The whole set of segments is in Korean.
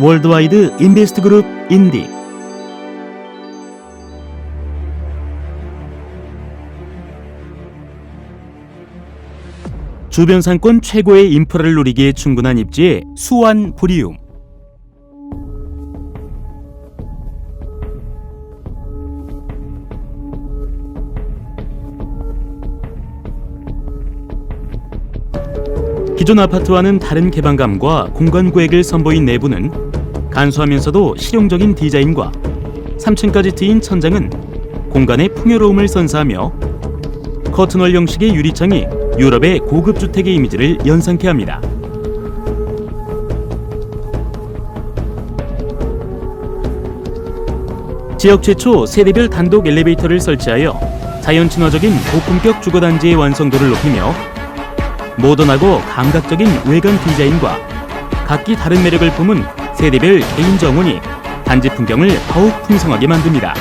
월드와이드 인베스트 그룹 인디. 주변 상권 최고의 인프라를 누리기에 충분한 입지의 수완 브리움 기존 아파트와는 다른 개방감과 공간 구획을 선보인 내부는 간소하면서도 실용적인 디자인과 3층까지 트인 천장은 공간의 풍요로움을 선사하며 커튼월 형식의 유리창이 유럽의 고급 주택의 이미지를 연상케 합니다. 지역 최초 세대별 단독 엘리베이터를 설치하여 자연 친화적인 고품격 주거 단지의 완성도를 높이며 모던하고 감각적인 외관 디자인과 각기 다른 매력을 품은 세대별 개인 정원이 단지 풍경을 더욱 풍성하게 만듭니다.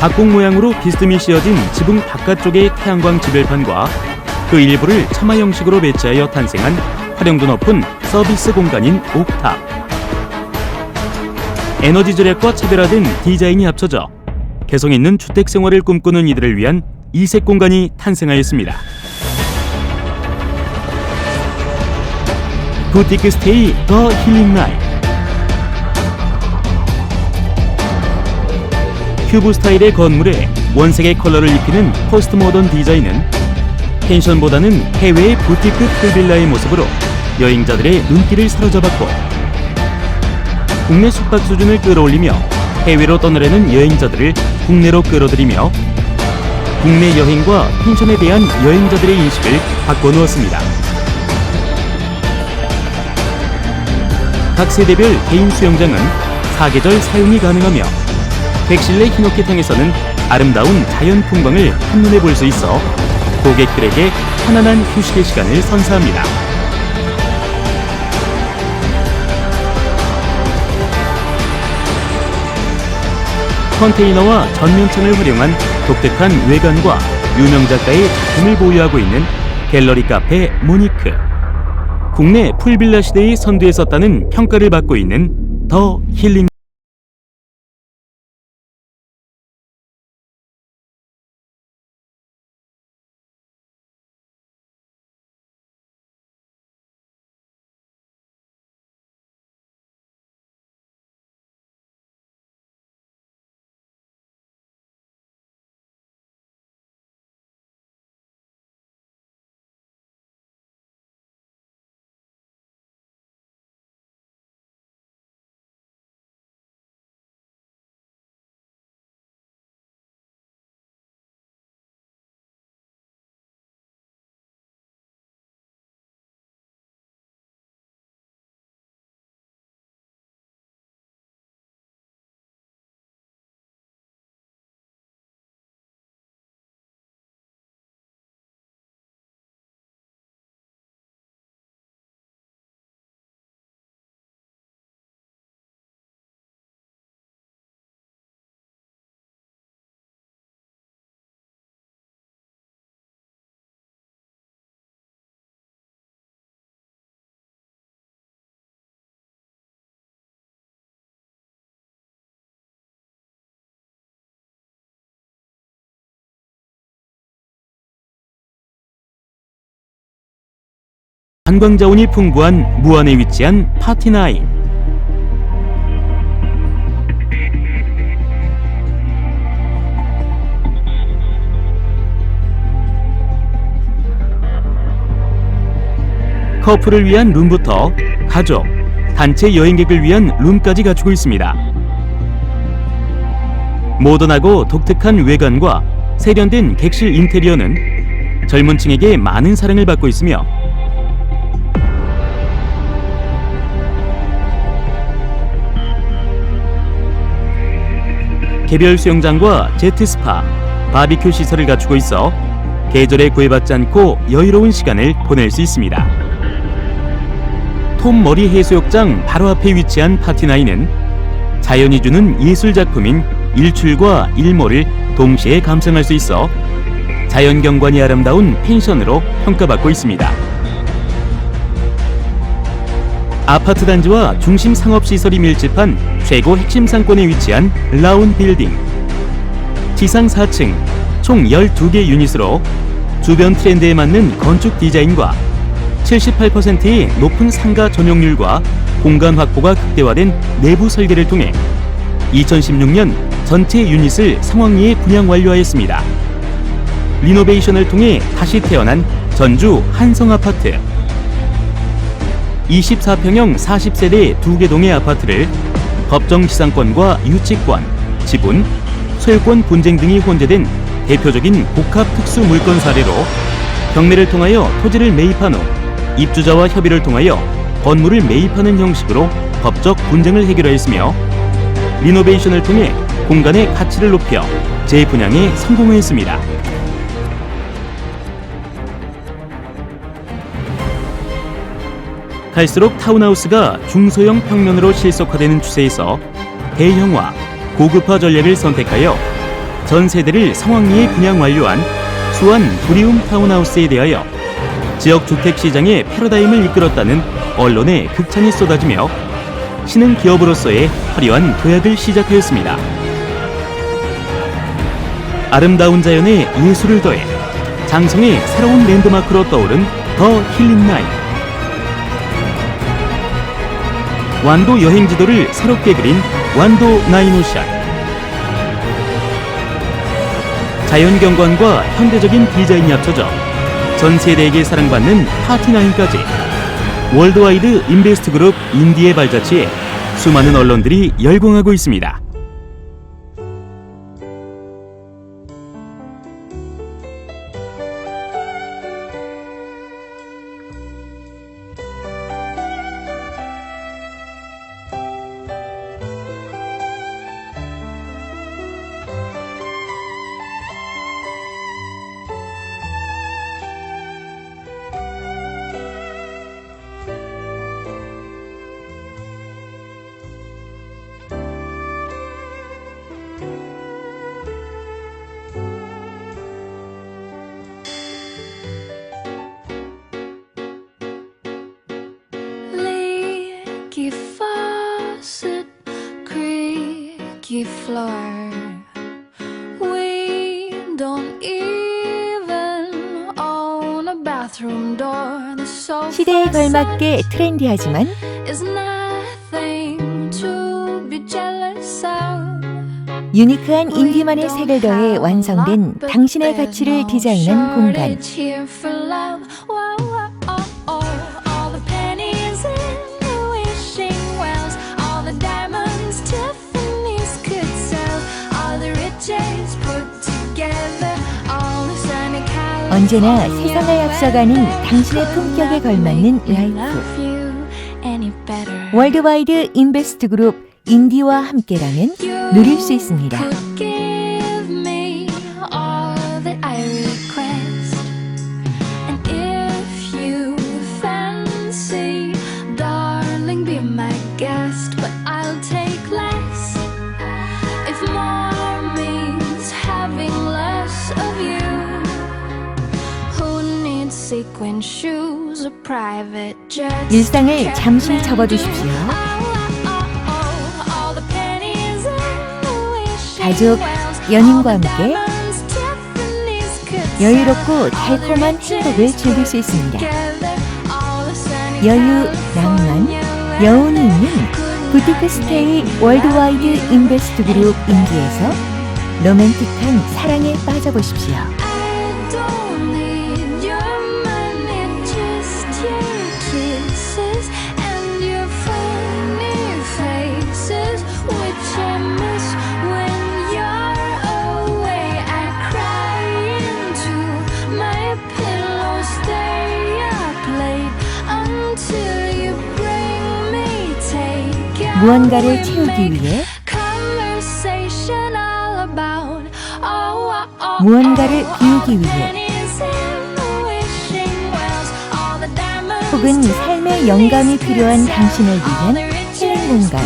박공 모양으로 비스듬히 씌어진 지붕 바깥쪽의 태양광 지별판과 그 일부를 처마 형식으로 배치하여 탄생한 활용도 높은 서비스 공간인 옥탑. 에너지 절약과 차별화된 디자인이 합쳐져 개성 있는 주택 생활을 꿈꾸는 이들을 위한 이색 공간이 탄생하였습니다. 부티크 스테이 더 힐링 나이 큐브 스타일의 건물에 원색의 컬러를 입히는 포스트 모던 디자인은 펜션보다는 해외의 부티크 풀빌라의 모습으로 여행자들의 눈길을 사로잡았고 국내 숙박 수준을 끌어올리며 해외로 떠나려는 여행자들을 국내로 끌어들이며 국내 여행과 펜션에 대한 여행자들의 인식을 바꿔놓았습니다. 각 세대별 개인 수영장은 사계절 사용이 가능하며 백실내 히노키탕에서는 아름다운 자연 풍광을 한눈에 볼 수 있어 고객들에게 편안한 휴식의 시간을 선사합니다. 컨테이너와 전면창을 활용한 독특한 외관과 유명 작가의 작품을 보유하고 있는 갤러리 카페 모니크. 국내 풀빌라 시대의 선두에 섰다는 평가를 받고 있는 더 힐링 관광 자원이 풍부한 무안에 위치한 파티나인. 커플을 위한 룸부터 가족, 단체 여행객을 위한 룸까지 갖추고 있습니다. 모던하고 독특한 외관과 세련된 객실 인테리어는 젊은 층에게 많은 사랑을 받고 있으며 개별 수영장과 제트 스파, 바비큐 시설을 갖추고 있어 계절에 구애받지 않고 여유로운 시간을 보낼 수 있습니다. 톰 머리 해수욕장 바로 앞에 위치한 파티나이는 자연이 주는 예술 작품인 일출과 일몰을 동시에 감상할 수 있어 자연 경관이 아름다운 펜션으로 평가받고 있습니다. 아파트 단지와 중심 상업 시설이 밀집한 최고 핵심 상권에 위치한 라운 빌딩. 지상 4층, 총 12개 유닛으로 주변 트렌드에 맞는 건축 디자인과 78%의 높은 상가 전용률과 공간 확보가 극대화된 내부 설계를 통해 2016년 전체 유닛을 상황리에 분양 완료하였습니다. 리노베이션을 통해 다시 태어난 전주 한성 아파트. 24평형 40세대 두개 동의 아파트를 법정 지상권과 유치권, 지분, 소유권 분쟁 등이 혼재된 대표적인 복합 특수 물건 사례로 경매를 통하여 토지를 매입한 후 입주자와 협의를 통하여 건물을 매입하는 형식으로 법적 분쟁을 해결하였으며 리노베이션을 통해 공간의 가치를 높여 재분양에 성공했습니다. 갈수록 타운하우스가 중소형 평면으로 실속화되는 추세에서 대형화, 고급화 전략을 선택하여 전 세대를 상황리에 분양 완료한 수원 브리움 타운하우스에 대하여 지역 주택 시장의 패러다임을 이끌었다는 언론의 극찬이 쏟아지며 신흥 기업으로서의 화려한 도약을 시작하였습니다. 아름다운 자연에 예술을 더해 장성의 새로운 랜드마크로 떠오른 더 힐링라인 완도 여행 지도를 새롭게 그린 완도 나인오션 자연 경관과 현대적인 디자인이 합쳐져 전 세대에게 사랑받는 파티나인까지 월드와이드 인베스트 그룹 인디의 발자취에 수많은 언론들이 열광하고 있습니다. Creaky floor. We don't even own a bathroom door. The sofa 시대에 걸맞게 트렌디하지만 is nothing to be jealous of. 유니크한 인디만의 색을 더해 완성된 당신의 가치를 디자인한 공간. 언제나 세상을 앞서가는 당신의 품격에 걸맞는 라이프. 월드와이드 인베스트 그룹 인디와 함께라면 누릴 수 있습니다. 일상을 잠시 접어두십시오. 가족, 연인과 함께 여유롭고 달콤한 행복을 즐길 수 있습니다. 여유, 낭만, 여운이 있는 부티크 스테이 월드와이드 인베스트 그룹 인디에서 로맨틱한 사랑에 빠져보십시오. 무언가를 채우기 위해 oh, oh, oh, 무언가를 oh, 비우기 위해 혹은 삶의 영감이 필요한 당신을 위한 힐링 공간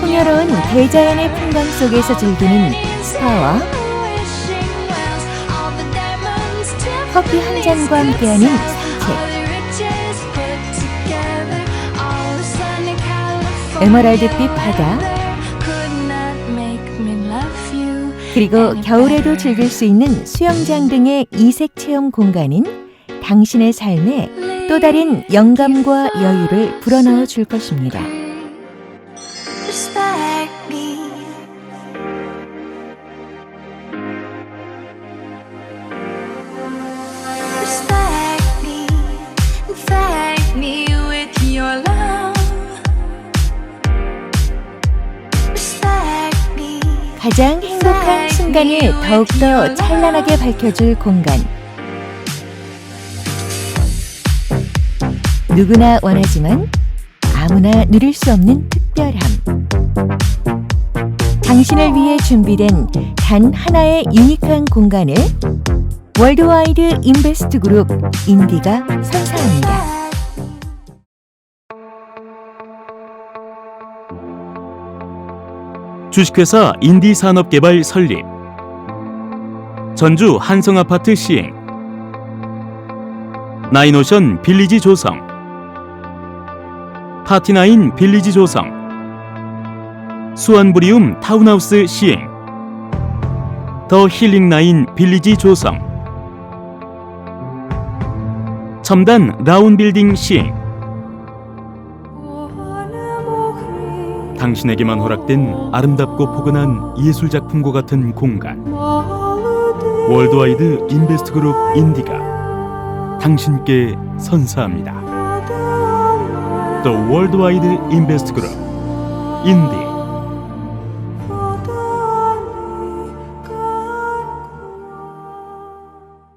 풍요로운 대자연의 풍광 속에서 즐기는 스파와 커피 한 잔과 함께하는 에메랄드빛 바다. 그리고 겨울에도 즐길 수 있는 수영장 등의 이색 체험 공간인 당신의 삶에 또 다른 영감과 여유를 불어넣어 줄 것입니다. 가장 행복한 순간을 더욱더 찬란하게 밝혀줄 공간. 누구나 원하지만 아무나 누릴 수 없는 특별함. 당신을 위해 준비된 단 하나의 유니크한 공간을 월드와이드 인베스트 그룹 인디가 선사 주식회사 인디산업개발 설립. 전주 한성아파트 시행. 나인오션 빌리지 조성. 파티나인 빌리지 조성. 수완브리움 타운하우스 시행. 더 힐링나인 빌리지 조성. 첨단 라운빌딩 시행 당신에게만 허락된 아름답고 포근한 예술 작품과 같은 공간 월드와이드 인베스트 그룹 인디가 당신께 선사합니다. The Worldwide Invest Group 인디